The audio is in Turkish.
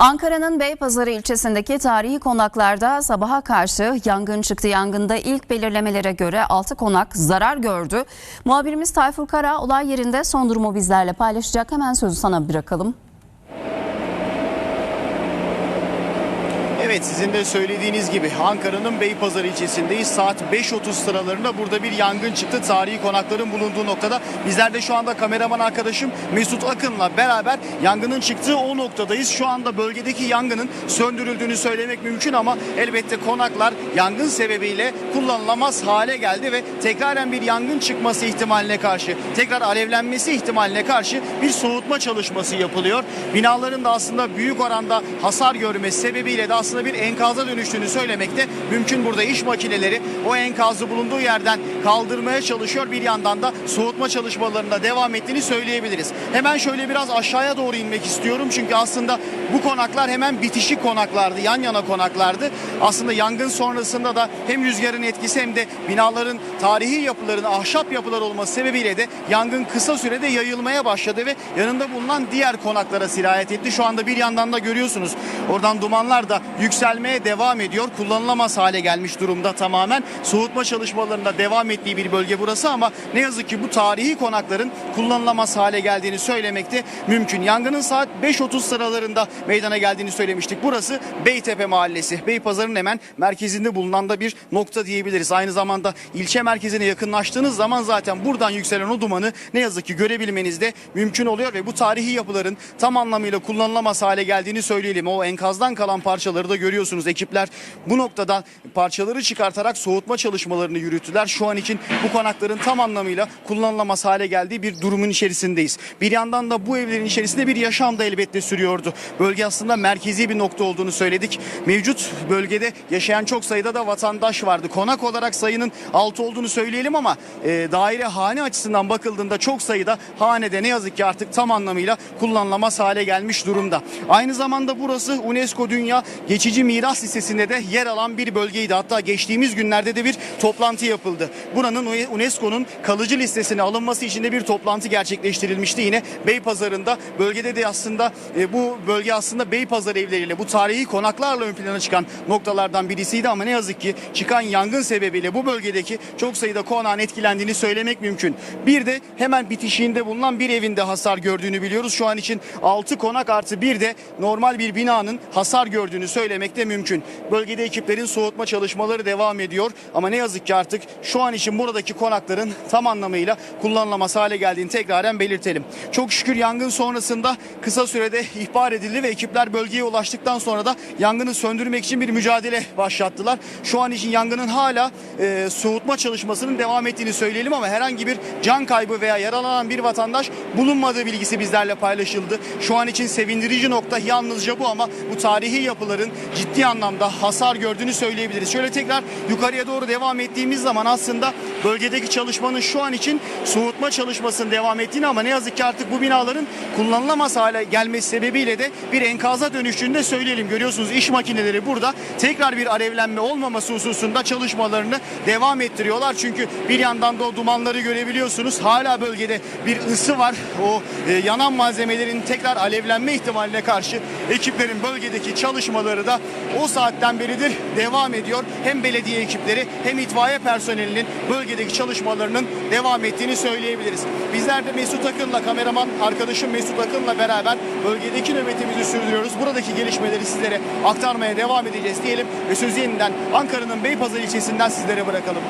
Ankara'nın Beypazarı ilçesindeki tarihi konaklarda sabaha karşı yangın çıktı. Yangında ilk belirlemelere göre 6 konak zarar gördü. Muhabirimiz Tayfur Kara olay yerinde son durumu bizlerle paylaşacak. Hemen sözü sana bırakalım. Evet sizin de söylediğiniz gibi Ankara'nın Beypazarı ilçesindeyiz. Saat 5.30 sıralarında burada bir yangın çıktı. Tarihi konakların bulunduğu noktada. Bizler de şu anda kameraman arkadaşım Mesut Akın'la beraber yangının çıktığı o noktadayız. Şu anda bölgedeki yangının söndürüldüğünü söylemek mümkün ama elbette konaklar yangın sebebiyle kullanılamaz hale geldi ve tekraren bir yangın çıkması ihtimaline karşı, tekrar alevlenmesi ihtimaline karşı bir soğutma çalışması yapılıyor. Binaların da aslında büyük oranda hasar görmesi sebebiyle de aslında bir enkaza dönüştüğünü söylemekte mümkün. Burada iş makineleri o enkazı bulunduğu yerden kaldırmaya çalışıyor. Bir yandan da soğutma çalışmalarında devam ettiğini söyleyebiliriz. Hemen şöyle biraz aşağıya doğru inmek istiyorum. Çünkü aslında bu konaklar hemen bitişik konaklardı. Yan yana konaklardı. Aslında yangın sonrasında da hem rüzgarın etkisi hem de binaların tarihi yapıların ahşap yapılar olması sebebiyle de yangın kısa sürede yayılmaya başladı ve yanında bulunan diğer konaklara sirayet etti. Şu anda bir yandan da görüyorsunuz. Oradan dumanlar da yükselmeye devam ediyor. Kullanılamaz hale gelmiş durumda tamamen. Soğutma çalışmalarında devam ettiği bir bölge burası ama ne yazık ki bu tarihi konakların kullanılamaz hale geldiğini söylemekte mümkün. Yangının saat 5.30 sıralarında meydana geldiğini söylemiştik. Burası Beytepe Mahallesi. Beypazarı'nın hemen merkezinde bulunan da bir nokta diyebiliriz. Aynı zamanda ilçe merkezine yakınlaştığınız zaman zaten buradan yükselen o dumanı ne yazık ki görebilmeniz de mümkün oluyor ve bu tarihi yapıların tam anlamıyla kullanılamaz hale geldiğini söyleyelim. O enkazdan kalan parçaları da görüyorsunuz. Ekipler bu noktadan parçaları çıkartarak soğutma çalışmalarını yürüttüler. Şu an için bu konakların tam anlamıyla kullanılamaz hale geldiği bir durumun içerisindeyiz. Bir yandan da bu evlerin içerisinde bir yaşam da elbette sürüyordu. Bölge aslında merkezi bir nokta olduğunu söyledik. Mevcut bölgede yaşayan çok sayıda da vatandaş vardı. Konak olarak sayının 6 olduğunu söyleyelim ama e, daire hane açısından bakıldığında çok sayıda hanede ne yazık ki artık tam anlamıyla kullanılamaz hale gelmiş durumda. Aynı zamanda burası UNESCO Dünya Geçici Miras Listesi'nde de yer alan bir bölgeydi. Hatta geçtiğimiz günlerde de bir toplantı yapıldı. Buranın UNESCO'nun kalıcı listesine alınması için de bir toplantı gerçekleştirilmişti. Yine Beypazarı'nda bölgede de aslında e, bu bölge aslında Beypazarı evleriyle bu tarihi konaklarla ön plana çıkan noktalardan birisiydi ama ne yazık ki çıkan yangın sebebiyle bu bölgedeki çok sayıda konağın etkilendiğini söylemek mümkün. Bir de hemen bitişiğinde bulunan bir evinde hasar gördüğünü biliyoruz. Şu an için 6 konak artı bir de normal bir binanın hasar gördüğünü söylemek de mümkün. Bölgede ekiplerin soğutma çalışmaları devam ediyor ama ne yazık ki artık şu an için buradaki konakların tam anlamıyla kullanılamaz hale geldiğini tekraren belirtelim. Çok şükür yangın sonrasında kısa sürede ihbar edildi ve ekipler bölgeye ulaştıktan sonra da yangını söndürmek için bir mücadele başlattılar. Şu an için yangının hala e, soğutma çalışmasının devam ettiğini söyleyelim ama herhangi bir can kaybı veya yaralanan bir vatandaş bulunmadığı bilgisi bizlerle paylaşıldı. Şu an için sevindirici nokta yalnızca bu ama bu tarihi yapıların ciddi anlamda hasar gördüğünü söyleyebiliriz. Şöyle tekrar yukarıya doğru devam ettiğimiz zaman aslında bölgedeki çalışmanın şu an için soğutma çalışmasının devam ettiğini ama ne yazık ki artık bu binaların kullanılamaz hale gelmesi sebebiyle de bir enkaza dönüştüğünü de söyleyelim. Görüyorsunuz iş makineleri burada tekrar bir alevlenme olmaması hususunda çalışmalarını devam ettiriyorlar. Çünkü bir yandan da o dumanları görebiliyorsunuz. Hala bölgede bir ısı var. O e, yanan malzemelerin tekrar alevlenme ihtimaline karşı ekiplerin bölgedeki çalışmaları da o saatten beridir devam ediyor. Hem belediye ekipleri hem itfaiye personelinin bölgedeki çalışmalarının devam ettiğini söyleyebiliriz. Bizler de Mesut Akın'la kameraman arkadaşım Mesut Akın'la beraber bölgedeki nöbetimizi sürdürüyoruz. Buradaki gelişmeleri sizlere aktarmaya devam edeceğiz diyelim ve sözü yeniden Ankara'nın Beypazarı ilçesinden sizlere bırakalım.